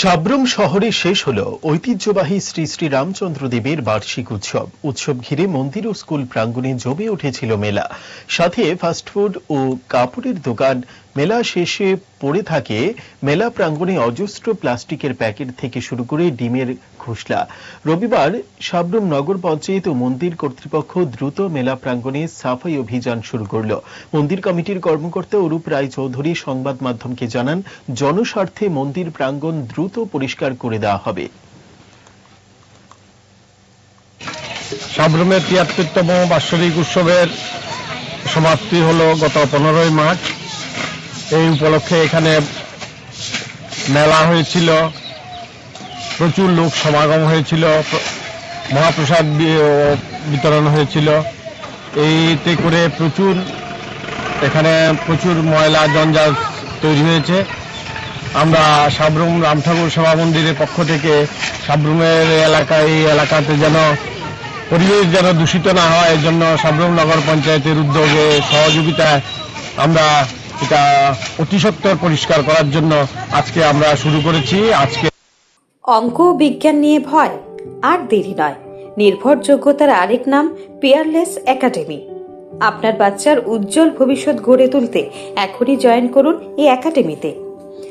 সাব্রুম শহরে শেষ হল ঐতিহ্যবাহী শ্রী শ্রী রামচন্দ্র দেবের বার্ষিক উৎসব। উৎসব ঘিরে মন্দির ও স্কুল প্রাঙ্গণে জমে উঠেছিল মেলা। সাথে ফাস্টফুড ও কাপড়ের দোকান মেলা শেষে পড়ে থাকে মেলা প্রাঙ্গণে অজস্র প্লাস্টিকের প্যাকেট থেকে শুরু করে ডিমের খোসলা। রবিবার সাবরুম নগর পঞ্চায়েত ও মন্দির কর্তৃপক্ষ দ্রুত মেলা প্রাঙ্গণে সাফাই অভিযান শুরু করল। মন্দির কমিটির কর্মকর্তা অরূপ রায় চৌধুরী সংবাদ মাধ্যমকে জানান, জনস্বার্থে মন্দির প্রাঙ্গণ দ্রুত পরিষ্কার করে দেওয়া হবে। সাবরুমের তিয়াত্তরতম বাৎসরিক উৎসবের সমাপ্তি হলো গত পনেরোই মার্চ। এই উপলক্ষে এখানে মেলা হয়েছিল, প্রচুর লোক সমাগম হয়েছিল, মহাপ্রসাদ বিতরণ হয়েছিল। এইতে করে প্রচুর, এখানে প্রচুর ময়লা জঞ্জাল তৈরি হয়েছে। আমরা সাবরুম রামঠাকুর সেবা মন্দিরের পক্ষ থেকে সাবরুমের এলাকা এই এলাকাতে যেন পরিবেশ যেন দূষিত না হয়, এর জন্য সাবরুম নগর পঞ্চায়েতের উদ্যোগে সহযোগিতায় আমরা এটা অতি পরিষ্কার করার জন্য আজকে আমরা শুরু করেছি। আজকে অঙ্ক বিজ্ঞান নিয়ে ভয়, আর দেরি নয়। নির্ভরযোগ্যতার আরেক নাম পেয়ারলেস একাডেমি আপনার বাচ্চার উজ্জ্বল ভবিষ্যৎ গড়ে তুলতে এখনই জয়েন করুন এই একাডেমিতে